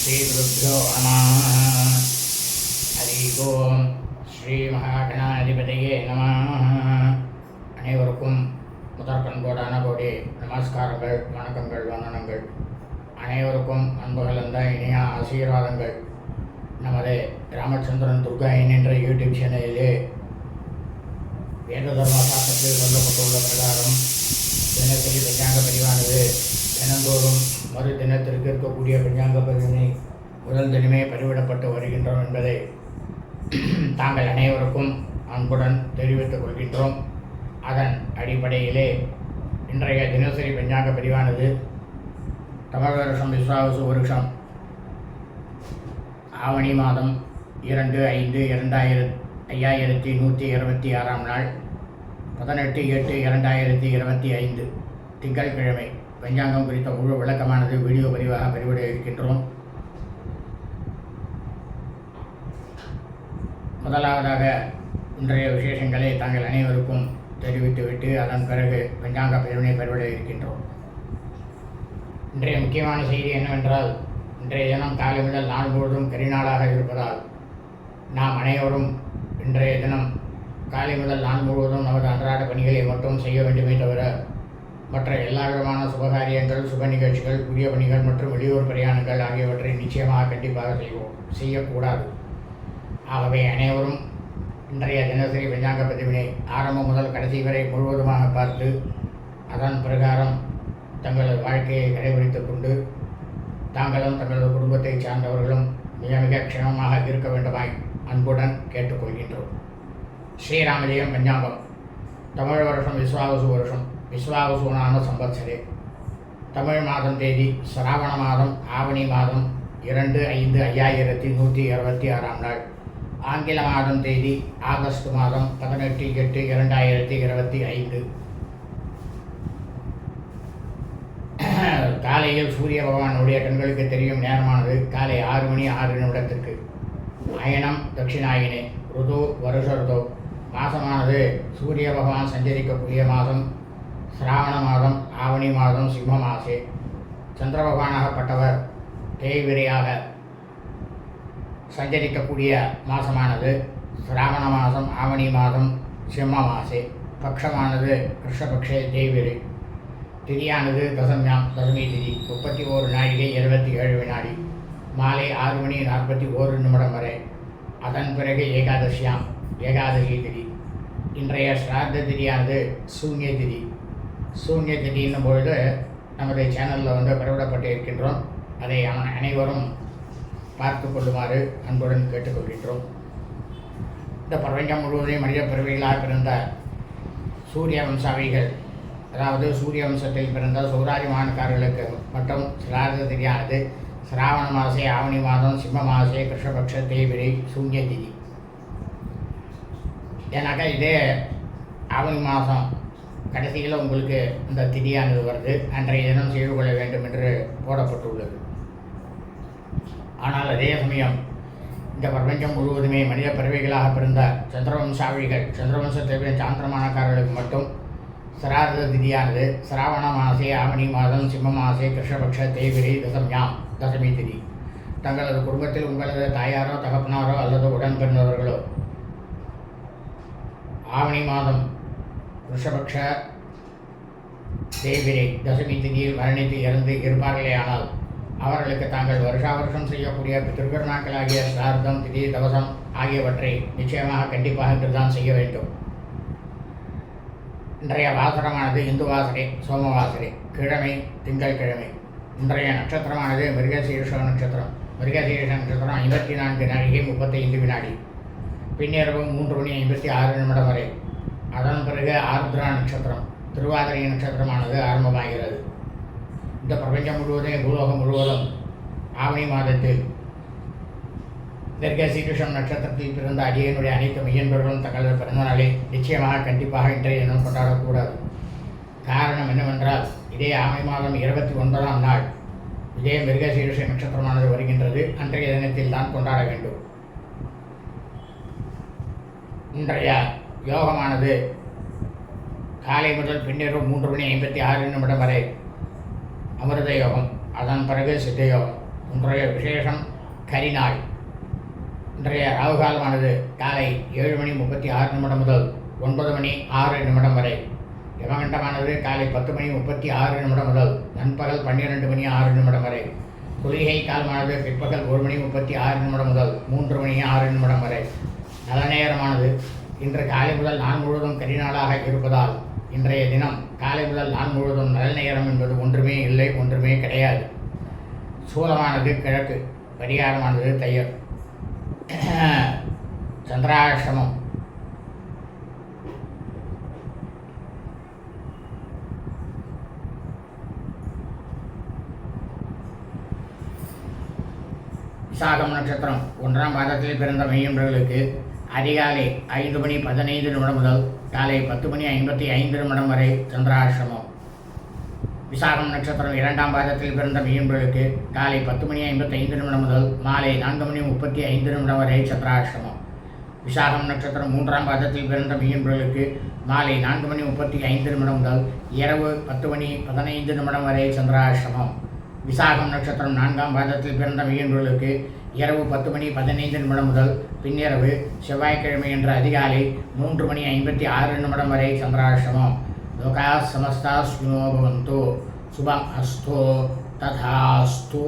ஸ்ரீகுருப்போ நம ஹரி ஓம் ஸ்ரீ மகாகணாதிபதியே நம அனைவருக்கும் முதற் பண்போடான கோடி நமஸ்காரங்கள் வணக்கங்கள் வந்தனங்கள். அனைவருக்கும் அன்பு கலந்த இனிய ஆசீர்வாதங்கள். நமது ராமச்சந்திரன் துர்கா என்ற யூடியூப் சேனலிலே வேத தர்ம சாஸ்திரத்தில் சொல்லப்பட்டுள்ள பிரகாரம் தினசரி பஞ்சாங்க பதிவானது தினந்தோறும் மறு தினத்திற்கு இருக்கக்கூடிய பஞ்சாங்க பதினை முதல் தினமே பதிவிடப்பட்டு வருகின்றோம் என்பதை தாங்கள் அனைவருக்கும் அன்புடன் தெரிவித்துக் கொள்கின்றோம். அதன் அடிப்படையிலே இன்றைய தினசரி பஞ்சாங்க பதிவானது தமிழ் வருஷம் விஸ்வாவசு வருஷம் ஆவணி மாதம் இரண்டு ஐந்து இரண்டாயிரத் ஐயாயிரத்தி நூற்றி இருபத்தி ஆறாம் நாள் பதினெட்டு எட்டு இரண்டாயிரத்தி இருபத்தி ஐந்து திங்கட்கிழமை. பஞ்சாங்கம் குறித்த முழு விளக்கமானது வீடியோ பதிவாக பதிவிட இருக்கின்றோம். முதலாவதாக இன்றைய விசேஷங்களை தாங்கள் அனைவருக்கும் தெரிவித்துவிட்டு அதன் பிறகு பஞ்சாங்க பதிவினை பதிவிட இருக்கின்றோம். இன்றைய முக்கியமான செய்தி என்னவென்றால் இன்றைய தினம் காலை முதல் நாள் முழுவதும் கரிநாளாக இருப்பதால் நாம் அனைவரும் இன்றைய தினம் காலை முதல் நாள் முழுவதும் நமது அன்றாட பணிகளை மட்டும் செய்ய வேண்டுமே தவிர மற்ற எல்லா விதமான சுபகாரியங்கள் சுப நிகழ்ச்சிகள் புதிய பணிகள் மற்றும் வெளியூர் பிரயாணங்கள் ஆகியவற்றை நிச்சயமாக கண்டிப்பாக செய்வோம் செய்யக்கூடாது. ஆகவே அனைவரும் இன்றைய தினசரி பஞ்சாங்க பதிவினை ஆரம்பம் முதல் கடைசி வரை முழுவதுமாக பார்த்து அதன் பிரகாரம் தங்களது வாழ்க்கையை கடைபிடித்துக் கொண்டு தாங்களும் தங்களது குடும்பத்தை சார்ந்தவர்களும் மிக மிக க்ஷமமாக இருக்க வேண்டுமாய் அன்புடன் கேட்டுக்கொள்கின்றோம். ஸ்ரீராமஜெயம் பஞ்சாங்கம். தமிழ் வருஷம் விஸ்வாவசு வருஷம். விஸ்வாவசூனான சம்பத்சரே. தமிழ் மாதம் தேதி சிராவண மாதம் ஆவணி மாதம் இரண்டு ஐந்து ஐயாயிரத்தி நூற்றி இருபத்தி ஆறாம் நாள். ஆங்கில மாதம் தேதி ஆகஸ்ட் மாதம் பதினெட்டு எட்டு இரண்டாயிரத்தி இருபத்தி ஐந்து. காலையில் சூரிய பகவானுடைய கண்களுக்கு தெரியும் நேரமானது காலை ஆறு மணி ஆறு நிமிடத்திற்கு. அயனம் தட்சிணாயினே ருது வருஷ ருதோ. மாதமானது சூரிய பகவான் சஞ்சரிக்கக்கூடிய மாதம் சிராவண மாதம் ஆவணி மாதம் சிம்ம மாசே. சந்திர பகவானாகப்பட்டவர் தேய்விரையாக சஞ்சரிக்கக்கூடிய மாதமானது சிராவண மாதம் ஆவணி மாதம் சிம்ம மாசே. பக்ஷமானது கிருஷ்ணபக்ஷே தேய்விரை. திதியானது தசம்யாம் தசமி திதி. முப்பத்தி ஓரு நாழிகை இருபத்தி ஏழு வினாடி. மாலை ஆறு மணி நாற்பத்தி ஓரு நிமிடம் வரை. அதன் பிறகு ஏகாதசியாம் ஏகாதசி திதி. இன்றைய ஸ்ரார்த்த திதியானது சூன்ய திதி. சூன்ய திதின்னும் பொழுது நமது சேனலில் வந்து பரவிடப்பட்டு இருக்கின்றோம் அதை அனைவரும் பார்த்து கொள்ளுமாறு அன்புடன் கேட்டுக்கொள்கின்றோம். இந்த பிரபஞ்சம் முழுவதையும் மனித பிறவிகளாக பிறந்த சூரிய வம்சாவிகள் அதாவது சூரிய வம்சத்தில் பிறந்த சௌராஜமானக்காரர்களுக்கு மட்டும் சிராத திதியானது சிராவண மாசே ஆவணி மாதம் சிம்ம மாசே கிருஷ்ணபக்ஷ தேவிரை சூன்ய திதி. ஏன்னாக்கா இதே ஆவணி மாதம் கடைசியில் உங்களுக்கு இந்த திதியானது வருது. அன்றைய தினம் செய்து கொள்ள வேண்டும் என்று போடப்பட்டுள்ளது. ஆனால் அதே சமயம் இந்த பிரபஞ்சம் முழுவதுமே மனித பறவைகளாக பிறந்த சந்திரவம்சாவளிகள் சந்திரவம்சத்தை சாந்திரமானக்காரர்களுக்கு மட்டும் சிராத திதியானது. சிராவண மாசே ஆவணி மாதம் சிம்ம மாசே கிருஷ்ணபக்ஷ தேய்பிரி தசம்யாம் தசமி திதி. தங்களது குடும்பத்தில் உங்களது தாயாரோ தகப்பனாரோ அல்லது உடன் பிறந்தவர்களோ ஆவணி மாதம் ரிஷபக்ஷ தேவிரை தசமி திதியில் மரணித்து இறந்து இருப்பார்களே ஆனால் அவர்களுக்கு தாங்கள் வருஷா வருஷம் செய்யக்கூடிய திருக்கருணாக்களாகிய சிரார்த்தம் திதி தவசம் ஆகியவற்றை நிச்சயமாக கண்டிப்பாக இன்றுதான் செய்ய வேண்டும். இன்றைய வாசனமானது இந்து வாசனை சோமவாசனை கிழமை. திங்கட்கிழமை இன்றைய நட்சத்திரமானது மிருகசீர்ஷ நட்சத்திரம். மிருகசீர்ஷ நட்சத்திரம் ஐம்பத்தி நான்கு நாழிகை முப்பத்தைந்து வினாடி. பின்னிரவு மூன்று மணி ஐம்பத்தி ஆறு நிமிடம் வரை. அதன் பிறகு ஆருத்ரா நட்சத்திரம். திருவாதிரை நட்சத்திரமானது ஆரம்பமாகிறது. இந்த பிரபஞ்சம் முழுவதும் பூலோகம் முழுவதும் ஆவணி மாதத்தில் தர்கசீருஷம் நட்சத்திரத்தில் பிறந்த அடியனுடைய அனைத்து மையன்பர்களும் தங்களது பிறந்தநாளை நிச்சயமாக கண்டிப்பாக இன்றைய தினம் கொண்டாடக்கூடாது. காரணம் என்னவென்றால் இதே ஆமை மாதம் இருபத்தி ஒன்பதாம் நாள் இதே மிருகசீருஷ நட்சத்திரமானது வருகின்றது. அன்றைய தினத்தில் தான் கொண்டாட வேண்டும். இன்றைய யோகமானது காலை முதல் பின்னிரவு மூன்று மணி ஐம்பத்தி ஆறு நிமிடம் வரை அமிர்த யோகம் அதன் பிறகு சித்த யோகம் இன்றைய விசேஷம் கரிநாள். இன்றைய ராகுகாலமானது காலை ஏழு மணி முப்பத்தி ஆறு நிமிடம் முதல் ஒன்பது மணி ஆறு நிமிடம் வரை. யமகண்டமானது காலை பத்து மணி முப்பத்தி ஆறு நிமிடம் முதல் நண்பகல் பன்னிரெண்டு மணி ஆறு நிமிடம் வரை. குளிகை காலமானது பிற்பகல் ஒரு மணி முப்பத்தி ஆறு நிமிடம் முதல் மூன்று மணி ஆறு நிமிடம் வரை. நல்ல நேரமானது இன்று காலை முதல் நான் முழுவதும் கரிநாளாக இருப்பதால் இன்றைய தினம் காலை முதல் நான் முழுவதும் நல்ல நேரம் என்பது ஒன்றுமே இல்லை ஒன்றுமே கிடையாது. சூலமானது கிழக்கு பரிகாரமானது தையல் சந்திராஷ்டமம். விசாகம் நட்சத்திரம். ஒன்றாம் பாதத்தில் பிறந்த மையன்றர்களுக்கு அதிகாலை ஐந்து மணி பதினைந்து நிமிடம் முதல் காலை பத்து மணி ஐம்பத்தி ஐந்து நிமிடம் வரை சந்திராசிரமம். விசாகம் நட்சத்திரம் இரண்டாம் பாதத்தில் பிறந்த மெய்யன்பர்களுக்கு காலை பத்து மணி ஐம்பத்தி ஐந்து நிமிடம் முதல் மாலை நான்கு மணி முப்பத்தி ஐந்து நிமிடம் வரை சந்திராசிரமம். விசாகம் நட்சத்திரம் மூன்றாம் பாதத்தில் பிறந்த மீன்பர்களுக்கு மாலை நான்கு மணி முப்பத்தி ஐந்து நிமிடம் முதல் இரவு பத்து மணி பதினைந்து நிமிடம் வரை சந்திராசிரமம். விசாகம் நட்சத்திரம் நான்காம் பாதத்தில் பிறந்த மீன்பர்களுக்கு இரவு பத்து மணி பதினைந்து நிமிடம் முதல் பின்னிரவு செவ்வாய்க்கிழமை என்ற அதிகாலை மூன்று மணி ஐம்பத்தி ஆறு நிமிடம் வரை சந்திராசிரமம் லோகா சமஸ்தா ஸ்வினோ சுபம் அஸ்தோ. ததாஸ்தோ.